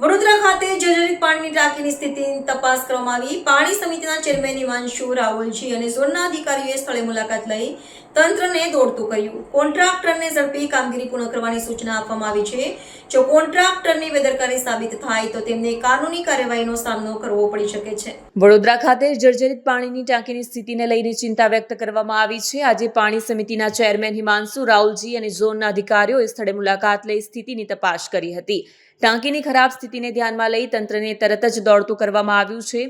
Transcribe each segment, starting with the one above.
વડોદરા ખાતે જર્જરિત પાણીની ટાંકીની સ્થિતિની તપાસ કરવામાં આવી. પાણી સમિતિના ચેરમેન હિમાંશુ રાવલજી અને ઝોનના અધિકારીઓએ સ્થળે મુલાકાત લઈ તંત્રને દોડતું કર્યું. કોન્ટ્રાક્ટરને ઝડપી કામગીરી પૂર્ણ કરવાની સૂચના આપવામાં આવી છે. જો કોન્ટ્રાક્ટરની બેદરકારી સાબિત થાય તો તેમને કાનૂની કાર્યવાહીનો સામનો કરવો પડી શકે છે. વડોદરા ખાતે જર્જરિત પાણીની ટાંકીની સ્થિતિને લઈને ચિંતા વ્યક્ત કરવામાં આવી છે. આજે પાણી સમિતિના ચેરમેન હિમાંશુ રાવલજી અને ઝોનના અધિકારીઓએ સ્થળે મુલાકાત લઈ સ્થિતિની તપાસ કરી હતી. ટાંકીની ખરાબ સ્થિતિને ધ્યાનમાં લઈ તંત્રને તરત જ દોડતું કરવામાં આવ્યું છે.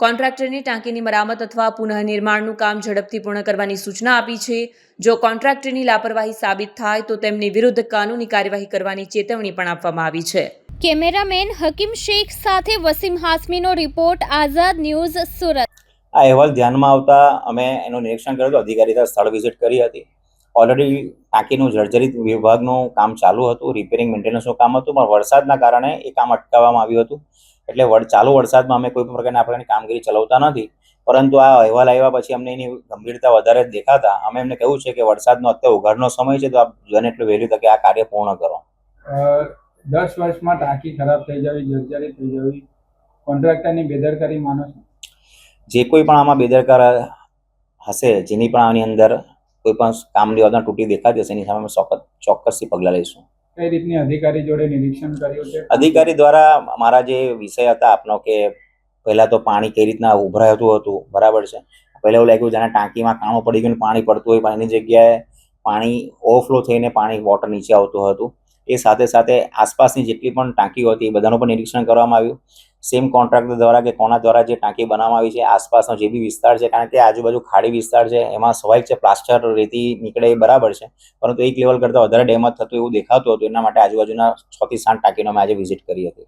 કોન્ટ્રાક્ટરની ટાંકીની મરામત અથવા પુનઃનિર્માણનું કામ ઝડપથી પૂર્ણ કરવાની સૂચના આપી છે. જો કોન્ટ્રાક્ટરની લાપરવાહી સાબિત થાય તો તેમની વિરુદ્ધ કાનૂની કાર્યવાહી કરવાની ચેતવણી પણ આપવામાં આવી છે. કેમેરામેન હકીમ શેખ સાથે વસીમ હાસમીનો રિપોર્ટ આઝાદ ન્યૂઝ સુરત. આ અહેવાલ ધ્યાનમાં આવતા અમે એનું નિરીક્ષણ કર્યું હતું. અધિકારી સ્થળ વિઝિટ કરી હતી. ઓલરેડી ટાંકીનું જર્જરિત વિભાગનું કામ ચાલુ હતું રિપેરિંગ મેન્ટેનન્સનું કામ હતું પણ વરસાદના કારણે એ કામ અટકાવવામાં આવ્યું હતું. એટલે ચાલુ વરસાદમાં અમે કોઈ પણ પ્રકારની આપણે કામગીરી ચલાવતા નથી. પરંતુ આ અહેવાલ આવ્યા પછી અમને એની ગંભીરતા વધારે જ દેખાતા. અમે એમને કહ્યું છે કે વરસાદનો અત્યારે ઉઘાડનો સમય છે તો આપ જન એટલું વહેલી તકે આ કાર્ય પૂર્ણ કરો. દસ વર્ષમાં ટાંકી ખરાબ થઈ જવી જર્જરિત થઈ જવી કોન્ટ્રાક્ટરની બેદરકારી માનો છો? જે કોઈ પણ આમાં બેદરકાર હશે જેની પણ આની અંદર કોઈ પણ કામની લેવાના તૂટી દેખાતી હશે એની સામે અમે ચોક્કસ ચોક્કસથી પગલાં લઈશું. કઈ રીતની અધિકારી જોડે નિરીક્ષણ કર્યું છે? અધિકારી દ્વારા મારા જે વિષય હતા આપનો કે પહેલા તો પાણી કઈ રીતના ઉભરાતું હતું બરાબર છે. પહેલાં એવું લાગ્યું જાણે ટાંકીમાં કાણું પડી ગયું પાણી પડતું હોય પાણીની જગ્યાએ પાણી ઓવરફ્લો થઈને પાણી વોટર નીચે આવતું હતું. એ સાથે સાથે આસપાસની જેટલી પણ ટાંકીઓ હતી એ બધાનું પણ નિરીક્ષણ કરવામાં આવ્યું. સેમ કોન્ટ્રાક્ટર દ્વારા કે કોના દ્વારા જે ટાંકી બનાવવામાં આવી છે, આસપાસનો જે બી વિસ્તાર છે, કારણ કે આજુબાજુ ખાડી વિસ્તાર છે, એમાં સ્વાભાવિક છે પ્લાસ્ટર રેતી નીકળે એ બરાબર છે, પરંતુ એક લેવલ કરતાં વધારે ડેમેજ થતું એવું દેખાતું હતું, એના માટે આજુબાજુના છ થી સાત ટાંકીનો અમે આજે વિઝિટ કરી હતી.